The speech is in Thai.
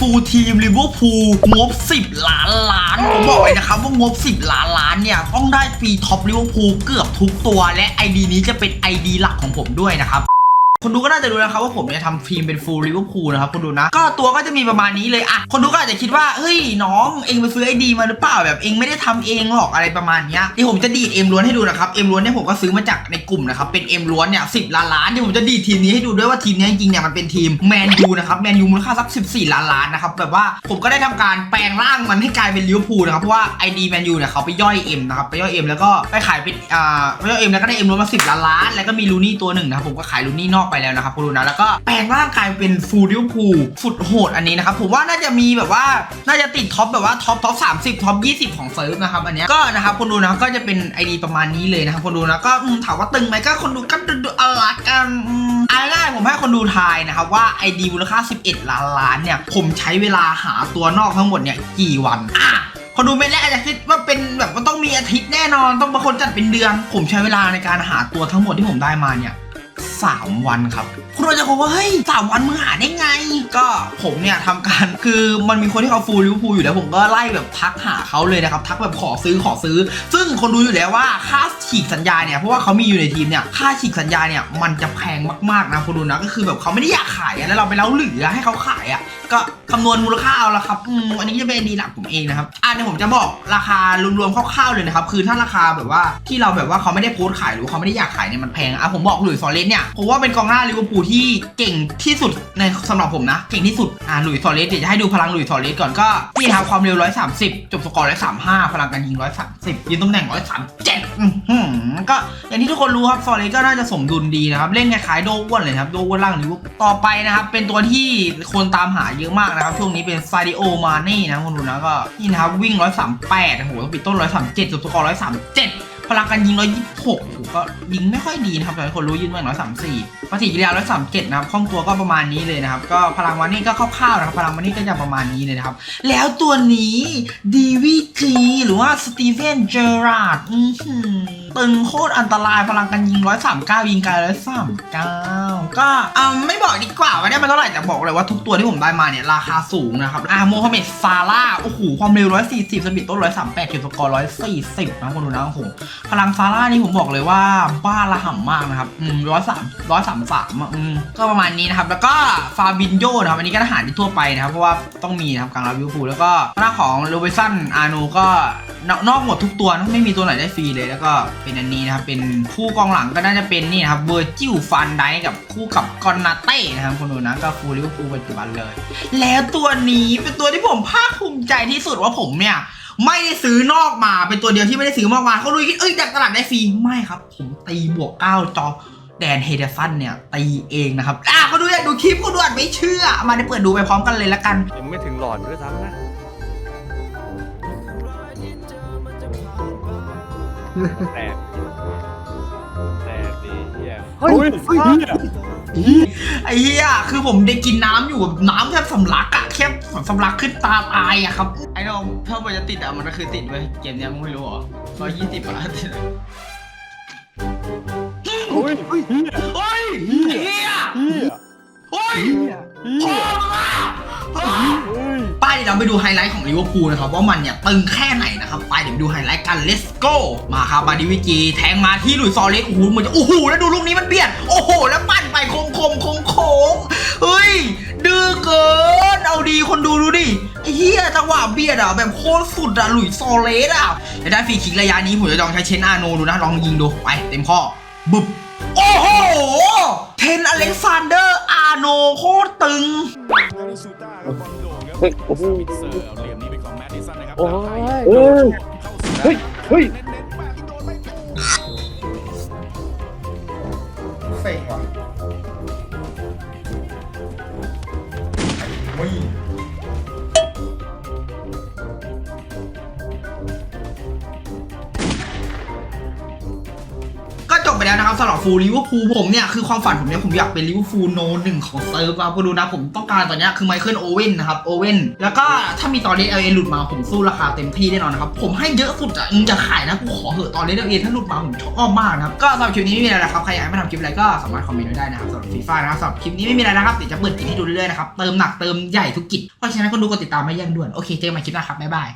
ฟูลทีมลิเวอร์พูลงบ 10 ล้านล้านผมบอกเลยนะครับว่างบ 10 ล้านล้านเนี่ย ต้องได้ปีท็อปลิเวอร์พูลเกือบทุกตัว และไอดีนี้จะเป็นไอดีหลักของผมด้วยนะครับ คนดูก็น่าจะรู้นะครับว่าผมเนี่ยทำทีมเป็นฟูลลิเวอร์พูลนะครับคนดูนะ ก็ตัวก็จะมีประมาณนี้เลยอะคนดูก็อาจจะคิดว่าเฮ้ยน้องเองไปซื้อไอดีมาหรือเปล่าแบบเองไม่ได้ทำเองหรอกอะไรประมาณเนี้ยที่ผมจะดีดเอ็มล้วนให้ดูนะครับเอ็มล้วนเนี่ยผมก็ซื้อมาจากในกลุ่มนะครับเป็นเอ็มล้วนเนี่ยสิบล้านล้านเดี๋ยวผมจะดีดทีมนี้ให้ดูด้วยว่าทีมนี้จริงๆเนี่ยมันเป็นทีมแมนยูนะครับแมนยูมูลค่าสัก14 ล้านล้านนะครับแบบว่าผมก็ได้ทำการแปลงร่างมันให้กลายเป็นลิเวอร์พูลนะครับเพราะว่าไอดีแมนยูเนี่ยเขาไปย่อยเอ็มนะครับไปย่อยเอ็มแล้วก็ไปขายเป็นอ่าไปย่อยเอ็มแล้วก็ได้เอ็มล้วนมา10ล้านล้านแล้วก็มีลูนี่ตัวหนึ่งนะครับผมก็ขายลูนี่นอกไปแล้วนะครับคุณดูนะแล้วก็แปลงร่างกายเป็นฟูลลิวพูสุดโหดอันนี้นะครับผมว่าน่าจะมีแบบว่าน่าจะติดท็อปแบบว่าท็อปท็อปสามสิบท็อปยี่สิบของเซิร์ฟนะครับอันเนี้ยก็นะครับคนดูนะก็จะเป็นไอดีประมาณนี้เลยนะครับคนดูนะก็ถามว่าตึงไหมก็คนดูก็ดูดูอลักกันอืมเอาง่ายผมให้คนดูทายนะครับว่าไอดีมูลค่า 11 ล้านล้านเนี่ยผมใช้เวลาหาตัวนอกทั้งหมดเนี่ยกี่วันอะคนดูไม่แรกอาจจะคิดว่าเป็นแบบว่าต้องมีอาทิตย์แน่นอน ต้องบางคนจัดเป็นเดือน ผมใช้เวลาในการหาตัวทั้งหมดที่ผมได้มาเนี่ย สามวันครับคุณอาจจะบอกว่าเฮ้ยสามวันมึงหาได้ไง ก็ผมเนี่ยทำการคือมันมีคนที่เขาฟูลลิวอร์พูลอยู่แล้วผมก็ไล่แบบทักหาเขาเลยนะครับทักแบบขอซื้อขอซื้อ ซึ่งคนดูอยู่แล้วว่าค่าฉีกสัญญาเนี่ยเพราะว่าเขามีอยู่ในทีมเนี่ยค่าฉีกสัญญาเนี่ยมันจะแพงมากๆนะคุณดูนะก็คือแบบเขาไม่ได้อยากขายแล้วเราไปเล่าเหลือให้เขาขายอะก็คำนวณมูลค่าเอาละครับอืมอันนี้จะเป็นดีหลักผมเองนะครับอะเดี๋ยวผมจะบอกราคารวมๆคร่าวๆเลยนะครับคือถ้าราคาแบบว่าที่เราแบบว่าเขาไม่ได้โพสต์ขายหรือเขาไม่ได้อยากขายเนี่ยมันแพงอะผมบอกหลุยส์ซอเลสเนี่ยผมว่าเป็นกองหน้าลิเวอร์พูลที่เก่งที่สุดในสำหรับผมนะ เก่งที่สุดอะหลุยส์ซอเลสเดี๋ยวจะให้ดูพลังหลุยส์ซอเลสก่อนก็นี่ครับความเร็ว 130 จบสกอร์ 135 พลังการยิง 130ยืนตำแหน่ง 137อื้อหือก็อย่างที่ทุกคนรู้ครับซอเลสก็น่าจะสมดุลดีนะครับเล่นคล้ายๆโดอ้วนเลยครับโดอ้วนล่างลิเวอร์พูลต่อไปนะครับเป็นตัวที่คนตามหาเยอะมากนะครับช่วงนี้เป็นซาดิโอมาเน่นะคุณดูนะก็นี่นะครับวิ่ง 138โอ้โหต้องปิดต้น 137จบสกอร์ 137 พลังการยิง126โอ้โหก็ยิงไม่ค่อยดีนะครับแต่คนรู้ยิงมากน้อย34 134ปฏิกิริยสา137นะครับคล่องตัวก็ประมาณนี้เลยนะครับ ก็พลังวันนี้ก็คร่าวๆนะครับ พลังวันนี้ก็จะประมาณนี้เลยนะครับ แล้วตัวนี้ DVG หรือว่าสตีเฟนเจอราร์ดอื้อหือตึงโคตรอันตรายพลังการยิง139ยิงไกล139ก็อ่าไม่บอกดีกว่าว่าได้มาเท่าไหร่แต่บอกเลยว่าทุกตัวที่ผมได้มาเนี่ยราคาสูงนะครับอ่าโมฮัมเหม็ดซาร่าโอ้โหความเร็ว140สปีดต้น138คิวสกอร์140นะคนดูนะโอ้โหพลังซาร่านี่ผมบอกเลยว่าบ้าระห่ำมากนะครับอืมร้อยสามร้อยสามสามอะอืมก็ประมาณนี้นะครับ แล้วก็ฟาบินโยนะครับอันนี้ก็ทหารที่ทั่วไปนะครับ เพราะว่าต้องมีนะครับกลางรับลิเวอร์พูแล้วก็หน้าของโรเบสันอาโนก็นอกหมดทุกตัวนะไม่มีตัวไหนได้ฟรีเลยแล้วก็เป็นอันนี้นะครับ เป็นคู่กองหลังก็น่าจะเป็นนี่นะครับเวอร์จิลฟันไดกับคู่กับกอนนาเต้นะครับคนดูนะก็ฟูลิเวอร์พูลปัจจุบันเลย แล้วตัวนี้เป็นตัวที่ผมภาคภูมิใจที่สุดว่าผมเนี่ยไม่ได้ซื้อนอกมาเป็นตัวเดียวที่ไม่ได้ซื้อนอกมาเขาเลยคิดเอ้ยจากตลาดได้ฟรีไม่ครับ ผมตีบวกเก้าจอ แดนเฮเดสันเนี่ยตีเองนะครับอะเขาดูอยากดูคลิปเขาดูอาจไม่เชื่อ มาได้เปิดดูไปพร้อมกันเลยละกัน ยังไม่ถึงหลอดด้วยซ้ำนะแตกแตกดีเฮียเฮ้ยโอ้ยเฮ้ยเหี้ย ไอ้เหี้ยคือผมได้กินน้ำอยู่แบบน้ำแทบสำลักอะแค่สำลักขึ้นตาตายอะครับ ไอ้น้องถ้ามันจะติดอะมันก็คือติดเว้ยเกมเนี้ยมึงไม่รู้เหรอร้อยยี่สิบอะติดโอ้ย เฮียโอ้ยเหี้ยเฮียโอ้ยเฮียพอมาป้ายเดี๋ยวเราไปดูไฮไลท์ของลิเวอร์พูลนะครับ ว่ามันเนี่ยตึงแค่ไหนนะครับไปเดี๋ยวดูไฮไลท์กัน let's go มาครับมาดิวิจีแทงมาที่หลุยซอเลสโอ้โหเหมือนจะโอ้โหแล้วดูลูกนี้มันเบียดโอ้โห แล้วปั่นไปโค้งโค้งโค้งโค้งเฮ้ยดื้อเกินเอาดีคนดูดูดิเหี้ยจังหวะเบียดอะแบบโคตรสุดอะหลุยซอเลสอะจะได้ฟรีคิกระยะนี้ผมจะลองใช้เชนอาโนดูนะลองยิงดูไปเต็มข้อ บึบโอ้โห เทนอเล็กซานเดอร์อาโนโคตรตึงเฮ้ยโอ้โหโอ้ยโอ้ย เฮ้ย เฮ้ย จบไปแล้วนะครับสำหรับฟูลลิเวอร์พูลผมเนี่ยคือความฝันผมเนี่ยผมอยากเป็นลิเวอร์พูลโนหนึ่งของเซิร์ฟครับก็ดูนะผมต้องการตอนนี้คือไมเคิลโอเว่นนะครับโอเว่นแล้วก็ถ้ามีตอนเลสเอหลุดมาผมสู้ราคาเต็มที่แน่นอนนะครับผมให้เยอะสุดอะมึงจะขายนะกูขอเหอะตอนเลสเอถ้าหลุดมาผมชอบมากนะครับก็สำหรับคลิปนี้ไม่มีอะไรนะครับใครอยากให้มาทำคลิปอะไรก็สามารถคอมเมนต์ไว้ได้นะครับสำหรับฟีฟ่านะครับสำหรับคลิปนี้ไม่มีอะไรนะครับเดี๋ยวจะเปิดกิจให้ดูเรื่อยๆนะครับเติมหนักเติมใหญ่ทุกกิจเพราะฉะนั้นคนดูกดติดตามไม่แย่งด่วนโอเคเจอกันใหม่คลิปหน้าครับบ๊ายบาย